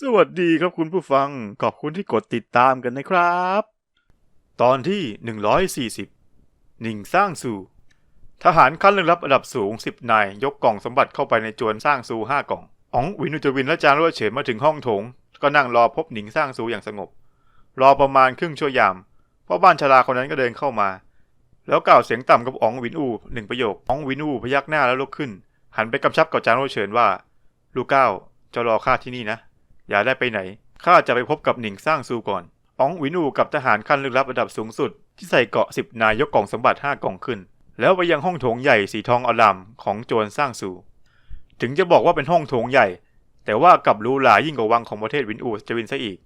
สวัสดีครับคุณผู้ฟัง ขอบคุณที่กดติดตามกันนะครับ ตอนที่ 140หนิงสร้างสู่ ทหารขั้นลึกลับระดับสูง 10 นาย ยกกล่องสมบัติเข้าไปในจวนสร้างซู5กล่องอ๋องวินุจวินและจางรั่วเฉินมาถึงห้องโถง ก็นั่งรอพบหนิงสร้างซูอย่างสงบ รอประมาณครึ่งชั่วยามพ่อบ้านชราคนนั้นก็เดินเข้ามา แล้วกล่าวเสียงต่ำกับอ๋องวินอูหนึ่งประโยคอ๋องวินอูพยักหน้าแล้วลุกขึ้น หันไปกำชับกับจางรั่วเฉินว่า ลูกเก้าจะรอข้าที่นี่นะ อย่าได้ไปไหน ข้าจะไปพบกับหนิงสร้างซูก่อนอ๋องวินูกับทหารขั้นลึกลับระดับสูงสุด ที่ใส่เกาะสิบนายยกกล่องสมบัติห้ากล่องขึ้น แล้วไปยังห้องโถงใหญ่สีทองอลามของโจรสร้างซูถึงจะบอกว่าเป็นห้องโถงใหญ่ แต่ว่ากับรูหรายิ่งกว่าวังของประเทศวินอูจะวินซะอีก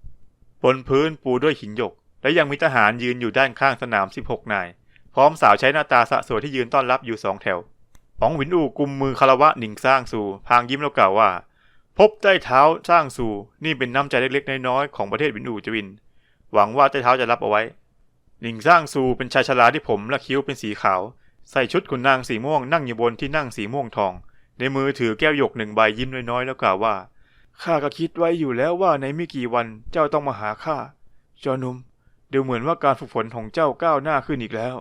บนพื้นปูด้วยหินหยก และยังมีทหารยืนอยู่ด้านข้างสนาม 16 นาย พร้อมสาวใช้หน้าตาสะสวยที่ยืนต้อนรับอยู่สองแถวอ๋องวินอูกุมมือคารวะหนิงสร้างซูพางยิ้มแล้วกล่าวว่า พบใต้เท้าสร้างสู่นี่เป็นน้ำใจเล็กๆน้อยๆของประเทศวินอูจวิน หวังว่าใต้เท้าจะรับเอาไว้หนิงสร้างซูเป็นชายชราที่ผมและคิ้วเป็นสีขาว ใส่ชุดขุนนางสีม่วงนั่งอยู่บนที่นั่งสีม่วงทอง ในมือถือแก้วหยกหนึ่งใบยิ้มน้อยๆแล้วกล่าวว่าข้าก็คิดไว้อยู่แล้วว่าในไม่กี่วันเจ้าต้องมาหาข้าจอหนุ่มดูเหมือนว่าการฝึกฝนของเจ้าก้าวหน้าขึ้นอีกแล้ว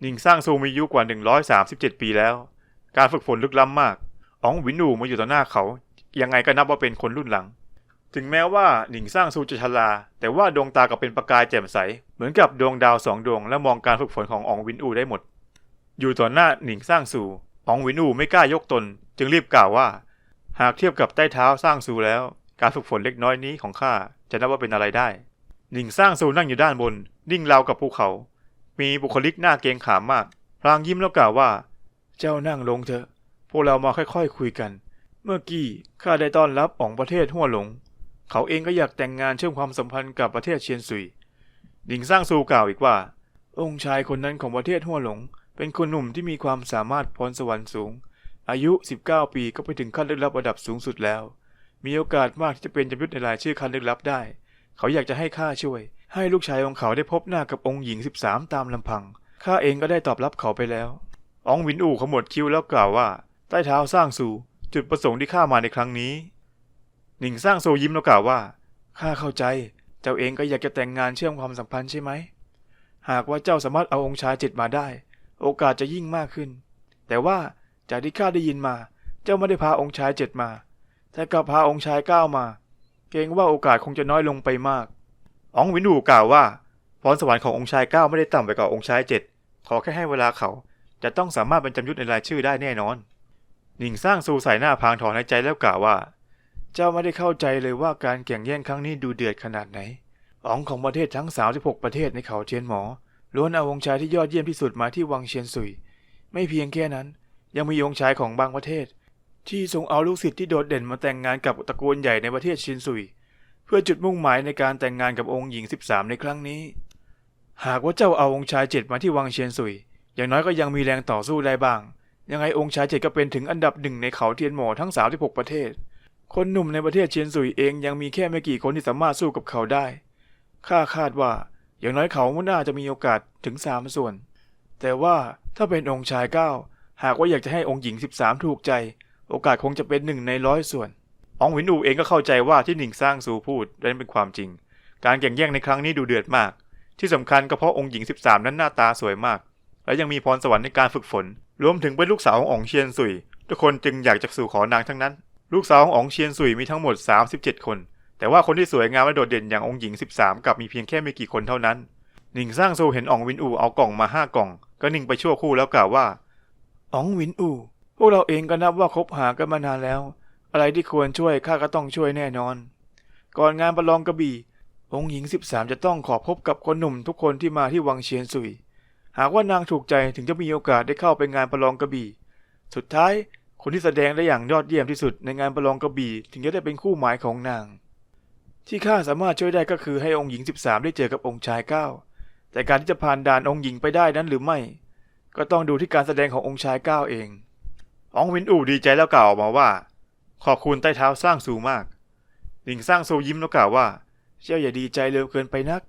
หนิงสร้างซูมีอายุกว่า 137 ปีแล้ว การฝึกฝนลึกล้ำมากอ๋องวินอูมาอยู่ต่อหน้าเขา ยังไงก็นับว่าเป็นคนรุ่นหลัง ถึงแม้ว่าหนิงสร้างซูจะชราแต่ว่าดวงตาก็เป็นประกายแจ่มใส เหมือนกับดวงดาวสองดวงและมองการฝึกฝนของอองวินอูได้หมด อยู่ต่อหน้าหนิงสร้างซูอองวินอูไม่กล้ายกตน จึงรีบกล่าวว่า หากเทียบกับใต้เท้าสร้างซูแล้ว การฝึกฝนเล็กน้อยนี้ของข้าจะนับว่าเป็นอะไรได้หนิงสร้างซูนั่งอยู่ด้านบน นิ่งราวกับภูเขา มีบุคลิกหน้าเกรงขามมาก พลางยิ้มแล้วกล่าวว่า เจ้านั่งลงเถอะ พวกเรามาค่อยๆคุยกัน เมื่อกี้ข้าได้ต้อนรับอ๋องประเทศหัวหลง เขาเองก็อยากแต่งงานเชื่อมความสัมพันธ์กับประเทศเชียนซุยหญิงสร้างซูกล่าวอีกว่า องค์ชายคนนั้นของประเทศหัวหลง เป็นคนหนุ่มที่มีความสามารถพรสวรรค์สูง อายุ 19 ปีก็ไปถึงขั้นลึกลับระดับสูงสุดแล้ว มีโอกาสมากที่จะเป็นจำยุทธในรายชื่อขั้นลึกลับได้ เขาอยากจะให้ข้าช่วย ให้ลูกชายของเขาได้พบหน้ากับองค์หญิง 13 ตามลำพังข้าเองก็ได้ตอบรับเขาไปแล้ว อองวินอู่ขมวดคิ้วแล้วกล่าวว่า ใต้เท้าสร้างสู จุดประสงค์ที่ข้ามาในครั้งนี้ หนิงสร้างโซยิ้มแล้วกล่าวว่าข้าเข้าใจ เจ้าเองก็อยากจะแต่งงานเชื่อมความสัมพันธ์ใช่ไหม หากว่าเจ้าสามารถเอาองค์ชายเจ็ดมาได้ โอกาสจะยิ่งมากขึ้น แต่ว่าจากที่ข้าได้ยินมา เจ้าไม่ได้พาองค์ชายเจ็ดมา แต่กลับพาองค์ชายเก้ามา เกรงว่าโอกาสคงจะน้อยลงไปมากอองวินอูกล่าวว่าพรสวรรค์ขององค์ชายเก้าไม่ได้ต่ำไปกว่าองค์ชายเจ็ดขอแค่ให้เวลาเขาจะต้องสามารถเป็นจำยุทธในรายชื่อได้แน่นอน หนิงสร้างซูใส่หน้าพางถอนหายใจแล้วกล่าวว่า เจ้าไม่ได้เข้าใจเลยว่าการแข่งแย่งครั้งนี้ดูเดือดขนาดไหนอ๋องของประเทศทั้ง36ประเทศในเขาเทียนหมอล้วนเอาองค์ชายที่ยอดเยี่ยมที่สุดมาที่วังเชียนซุย ไม่เพียงแค่นั้น ยังมีองค์ชายของบางประเทศ ที่ทรงเอาลูกศิษย์ที่โดดเด่นมาแต่งงานกับตระกูลใหญ่ในประเทศเชียนซุย เพื่อจุดมุ่งหมายในการแต่งงานกับองค์หญิง 13 ในครั้งนี้ หากว่าเจ้าเอาองค์ชายเจ็ดมาที่วังเชียนซุย อย่างน้อยก็ยังมีแรงต่อสู้ได้บ้าง ยังไงองค์ชายเจ็ดก็เป็นถึงอันดับหนึ่งในเขาเทียนหมอทั้ง 36 ประเทศ คนหนุ่มในประเทศเชียนซุยเองยังมีแค่ไม่กี่คนที่สามารถสู้กับเขาได้ ข้าคาดว่าอย่างน้อยเขาน่าจะมีโอกาสถึงสามส่วน แต่ว่าถ้าเป็นองค์ชายเก้าหากว่าอยากจะให้องค์หญิง 13 ถูกใจ โอกาสคงจะเป็นหนึ่งในร้อยส่วน อองหวินอูเองก็เข้าใจว่าที่หนิงสร้างซูพูดนั้นเป็นความจริง การแข่งแย่งในครั้งนี้ดูเดือดมาก ที่สำคัญก็เพราะองค์หญิง 13 นั้นหน้าตาสวยมาก และยังมีพรสวรรค์ในการฝึกฝน รวมถึงเป็นลูกสาวของอ๋องเชียนซุย ทุกคนจึงอยากจะสู่ขอนางทั้งนั้น ลูกสาวของอ๋องเชียนซุยมีทั้งหมด 37 คน แต่ว่าคนที่สวยงามและโดดเด่นอย่างองค์หญิง 13กลับมีเพียงแค่ไม่กี่คนเท่านั้น หนิงสร้างซูเห็นอ๋องวินอูเอากล่องมาห้ากล่อง ก็นิ่งไปชั่วคู่แล้วกล่าวว่าอ๋องวินอูพวกเราเองก็นับว่าคบหากันมานานแล้ว อะไรที่ควรช่วยข้าก็ต้องช่วยแน่นอน ก่อนงานประลองกระบี่องค์หญิง 13 จะต้องขอพบกับคนหนุ่มทุกคนที่มาที่วังเชียนซุย หากว่านางถูกใจถึงจะมีโอกาสได้เข้าไปงานประลองกระบี่ สุดท้ายคนที่แสดงได้อย่างยอดเยี่ยมที่สุดในงานประลองกระบี่ ถึงจะได้เป็นคู่หมายของนาง ที่ข้าสามารถช่วยได้ก็คือให้องค์หญิง 13 ได้เจอกับองค์ชายเก้าแต่การที่จะผ่านด่านองค์หญิงไปได้นั้นหรือไม่ ก็ต้องดูที่การแสดงขององค์ชายเก้าเองอองวินอู่ดีใจแล้วกล่าวออกมาว่า ขอบคุณใต้เท้าสร้างสูมากหญิงสร้างสูยิ้มแล้วกล่าวว่า เจ้าอย่าดีใจเร็วเกินไปนัก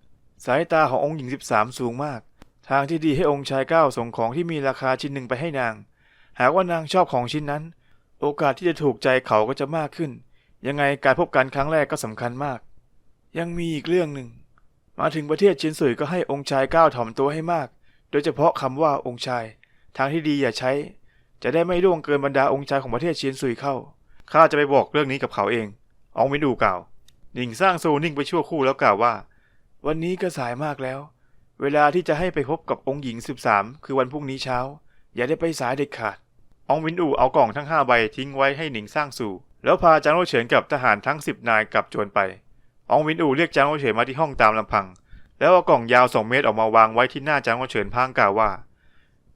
สายตาขององค์หญิง 13 สูงมาก ทางที่ดีให้องค์ชายเก้าส่งของที่มีราคาชิ้นหนึ่งไปให้นาง หากว่านางชอบของชิ้นนั้น โอกาสที่จะถูกใจเขาก็จะมากขึ้น ยังไงการพบกันครั้งแรกก็สำคัญมาก ยังมีอีกเรื่องหนึ่ง มาถึงประเทศเชียนสุยก็ให้องค์ชายก้าวถ่อมตัวให้มาก โดยเฉพาะคำว่าองค์ชาย ทางที่ดีอย่าใช้ จะได้ไม่ล่วงเกินบรรดาองค์ชายของประเทศเชียนสุยเข้า ข้าจะไปบอกเรื่องนี้กับเขาเอง อองวินดูกล่าว หนิงสร้างโซนิ่งไปชั่วคู่แล้วกล่าวว่า วันนี้ก็สายมากแล้ว เวลาที่จะให้ไปพบกับองค์หญิงสิบสามคือวันพรุ่งนี้เช้า อย่าได้ไปสายเด็ดขาดอองวินอูเอากล่องทั้งห้าใบทิ้งไว้ให้หนิงสร้างสู่ แล้วพาจางโรเฉินกับทหารทั้งสิบนายกลับจวนไปอองวินอูเรียกจางโรเฉินมาที่ห้องตามลำพัง แล้วเอากล่องยาวสองเมตรออกมาวางไว้ที่หน้าจางโรเฉินพางกล่าวว่า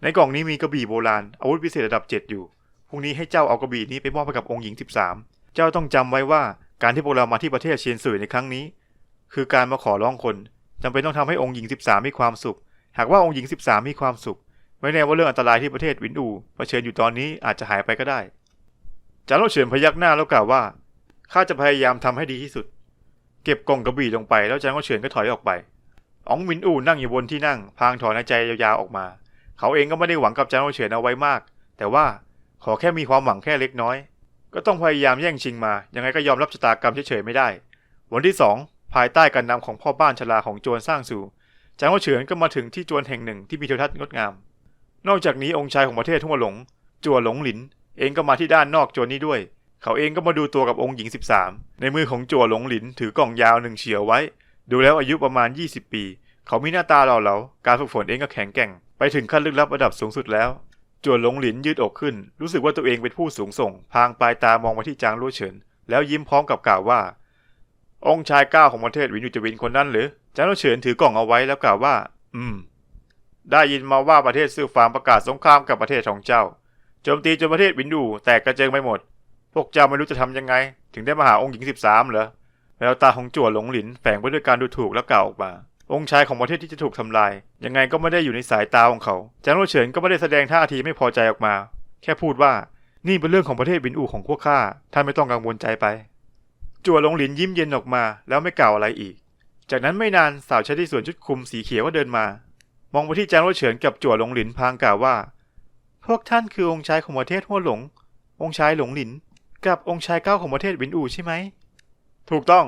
ในกล่องนี้มีกระบี่โบราณอาวุธพิเศษระดับเจ็ดอยู่ พรุ่งนี้ให้เจ้าเอากระบี่นี้ไปมอบให้กับองค์หญิงสิบสามเจ้าต้องจำไว้ว่าการที่พวกเรามาที่ประเทศเชียนสุยในครั้งนี้ คือการมาขอร้องคน จำเป็นต้องทำให้องค์หญิงสิบสามมีความสุข หากว่าองค์หญิงสิบสามมีความสุข ไม่แน่ว่าเรื่องอันตรายที่ประเทศวินอูเผชิญอยู่ตอนนี้อาจจะหายไปก็ได้จางโลเฉินพยักหน้าแล้วกล่าวว่าข้าจะพยายามทำให้ดีที่สุด เก็บกล่องกระบี่ลงไปแล้วจางโลเฉินก็ถอยออกไปอ๋องวินอูนั่งอยู่บนที่นั่ง พางถอนใจยาวๆออกมา เขาเองก็ไม่ได้หวังกับจางโลเฉินเอาไว้มาก แต่ว่าขอแค่มีความหวังแค่เล็กน้อย ก็ต้องพยายามแย่งชิงมา ยังไงก็ยอมรับชะตากรรมเฉยๆไม่ได้ วันที่สอง ภายใต้การนำของพ่อบ้านชราของโจรสร้างสู่จางโลเฉินก็มาถึงที่จวนแห่งหนึ่งที่มีทิวทัศน์งดงาม นอกจากนี้องค์ชายของประเทศทั่วหลง จัวหลงหลิน เองก็มาที่ด้านนอกจวนนี้ด้วย เขาเองก็มาดูตัวกับองค์หญิง 13 ในมือของจัวหลงหลินถือกล่องยาวหนึ่งเฉียวไว้ ดูแล้วอายุประมาณ 20 ปี เขามีหน้าตาหล่อเหลาการฝึกฝนเองก็แข็งแกร่ง ไปถึงขั้นลึกลับระดับสูงสุดแล้วจัวหลงหลินยืดอกขึ้น รู้สึกว่าตัวเองเป็นผู้สูงส่ง พางปลายตามองมาที่จางลู่เฉิน แล้วยิ้มพร้อมกับกล่าวว่า องค์ชายก้าของประเทศวินยูจวินคนนั้นหรือจางลู่เฉินถือกล่องเอาไว้แล้วกล่าวว่า อืม ได้ยินมาว่าประเทศซื่อฟางประกาศสงครามกับประเทศของเจ้า โจมตีจนประเทศวินดูแตกกระเจิงไปหมด พวกเจ้าไม่รู้จะทำยังไง ถึงได้มาหาองค์หญิงสิบสามเหรอแววตาของจั่วหลงหลินแฝงไปด้วยการดูถูกและกล่าวออกมา องค์ชายของประเทศที่จะถูกทำลาย ยังไงก็ไม่ได้อยู่ในสายตาของเขา จางโรเฉินก็ไม่ได้แสดงท่าทีไม่พอใจออกมา แค่พูดว่า นี่เป็นเรื่องของประเทศวินอูของพวกข้า ท่านไม่ต้องกังวลใจไป จั่วหลงหลินยิ้มเย็นออกมาแล้วไม่กล่าวอะไรอีก จากนั้นไม่นานสาวใช้ที่สวนชุดคลุมสีเขียวก็เดินมา มองไปที่จางโรเฉินกับจั่วหลงหลินพางกล่าวว่า พวกท่านคือองค์ชายของประเทศหัวหลง องค์ชายหลงหลิน กับองค์ชายเก้าของประเทศวินอูใช่ไหม ถูกต้อง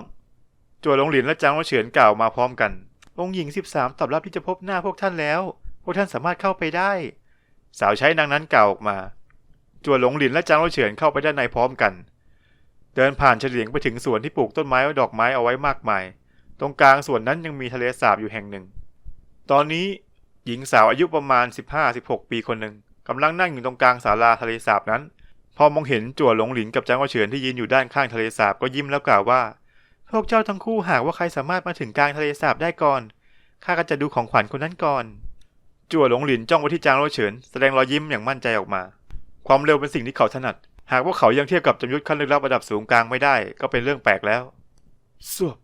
จั่วหลงหลินและจางโรเฉินกล่าวมาพร้อมกัน องค์หญิงสิบสามตอบรับที่จะพบหน้าพวกท่านแล้ว พวกท่านสามารถเข้าไปได้ สาวใช้นางนั้นกล่าวออกมา จั่วหลงหลินและจางโรเฉินเข้าไปด้านในพร้อมกัน เดินผ่านเฉลียงไปถึงสวนที่ปลูกต้นไม้และดอกไม้เอาไว้มากมาย ตรงกลางสวนนั้นยังมีทะเลสาบอยู่แห่งหนึ่ง ตอนนี้หญิงสาวอายุประมาณ 15-16 ปีคนหนึ่งกำลังนั่งอยู่ตรงกลางศาลาทะเลสาบนั้น พอมองเห็นจั่วหลงหลินกับจางวเฉินที่ยืนอยู่ด้านข้างทะเลสาบก็ยิ้มแล้วกล่าวว่า พวกเจ้าทั้งคู่หากว่าใครสามารถมาถึงกลางทะเลสาบได้ก่อนข้าก็จะดูของขวัญคนนั้นก่อน จั่วหลงหลินจ้องไปที่จางวเฉินแสดงรอยยิ้มอย่างมั่นใจออกมา ความเร็วเป็นสิ่งที่เขาถนัด หากว่าเขายังเทียบกับจำยุทธขั้นลึกลับระดับสูงกลางไม่ได้ ก็เป็นเรื่องแปลกแล้วสวบ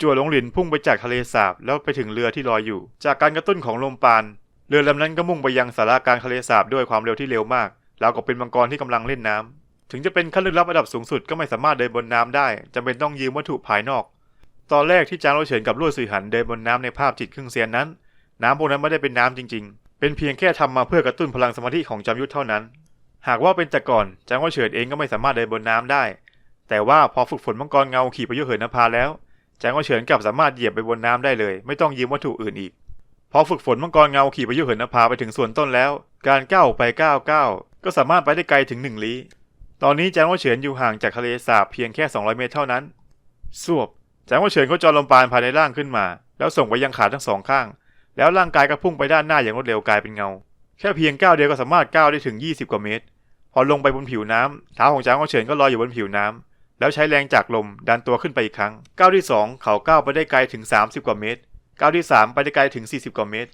จั่วหลงหลินพุ่งไปจากทะเลสาบแล้วไปถึงเรือที่ลอยอยู่ จากการกระตุ้นของลมปาน เรือลำนั้นก็มุ่งไปยังสารากลางทะเลสาบด้วยความเร็วที่เร็วมากแล้วก็เป็นมังกรที่กำลังเล่นน้ำถึงจะเป็นขั้นลึกลับระดับสูงสุดก็ไม่สามารถเดินบนน้ำได้จำเป็นต้องยืมวัตถุภายนอก ตอนแรกที่จางโรเฉินกับลู่สุยหันเดินบนน้ำในภาพจิตครึ่งเซียนนั้น น้ำพวกนั้นไม่ได้เป็นน้ำจริง ๆ เป็นเพียงแค่ทำมาเพื่อกระตุ้นพลังสมาธิของจอมยุทธเท่านั้น หากว่าเป็นแต่ก่อนจางโรเฉินเองก็ไม่สามารถเดินบนน้ำได้ แต่ว่าพอฝึกฝนมังกรเงาขี่พายุเหินนภาแล้วจางก็เฉินกลับสามารถเหยียบไปบนน้ำได้เลย ไม่ต้องยืมวัตถุอื่นอีก พอฝึกฝนมังกรเงาขี่พายุเหินนภาไปถึงส่วนต้นแล้ว การก้าวไปก้าวก้าวก็สามารถไปได้ไกลถึงหนึ่งลี้ ตอนนี้จางก็เฉินอยู่ห่างจากทะเลสาบเพียงแค่ 200 เมตรเท่านั้นสวบจางก็เฉินก็จรลมปานภายในร่างขึ้นมา แล้วส่งไปยังขาทั้งสองข้าง แล้วร่างกายก็พุ่งไปด้านหน้าอย่างรวดเร็วกลายเป็นเงา แค่เพียงก้าวเดียวก็สามารถก้าวได้ถึง 20 กว่าเมตร พอลงไปบนผิวน้ำเท้าของจางก็เฉินก็ลอยอยู่บนผิวน้ำแล้วใช้แรงจากลมดันตัวขึ้นไปอีกครั้งก้าวที่ 2 เขาก้าวไปได้ไกลถึง 30 กว่าเมตรก้าวที่ 3 ไปได้ไกลถึง 40 กว่าเมตร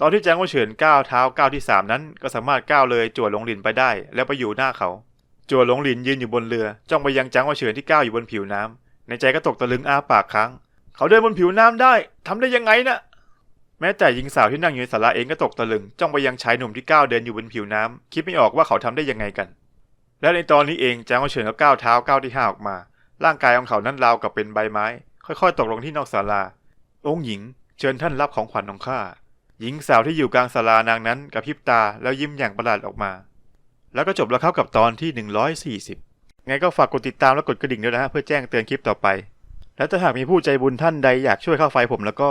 ตอนที่จางว่าเฉินก้าวเท้าก้าวที่ 3 นั้น ก็สามารถก้าวเลยจั่วหลงหลินไปได้ แล้วไปอยู่หน้าเขา จั่วหลงหลินยืนอยู่บนเรือจ้องไปยังจางว่าเฉินที่ก้าวอยู่บนผิวน้ำในใจก็ตกตะลึงอ้าปากค้างเขาเดินบนผิวน้ำได้ทำได้ยังไงนะ แม้แต่หญิงสาวที่นั่งอยู่ในศาลาเองก็ตกตะลึงจ้องไปยังชายหนุ่มที่ก้าวเดินอยู่บนผิวน้ำคิดไม่ออกว่าเขาทำได้ยังไงกัน และในตอนนี้เองจางว่าเฉินก็ก้าวเท้าก้าวที่ห้าออกมา ร่างกายของเขานั้นราวกับเป็นใบไม้ ค่อยๆ ตกลงที่นอกศาลา องค์หญิง เชิญท่านรับของขวัญของข้าหญิงสาวที่อยู่กลางศาลานางนั้นกระพริบตาแล้วยิ้มอย่างประหลาดออกมา แล้วก็จบแล้วครับกับตอนที่ 140 ไงก็ฝากกดติดตามและกดกระดิ่งด้วยนะฮะเพื่อแจ้งเตือนคลิปต่อไป และถ้าหากมีผู้ใจบุญท่านใดอยากช่วยค่าไฟผมแล้วก็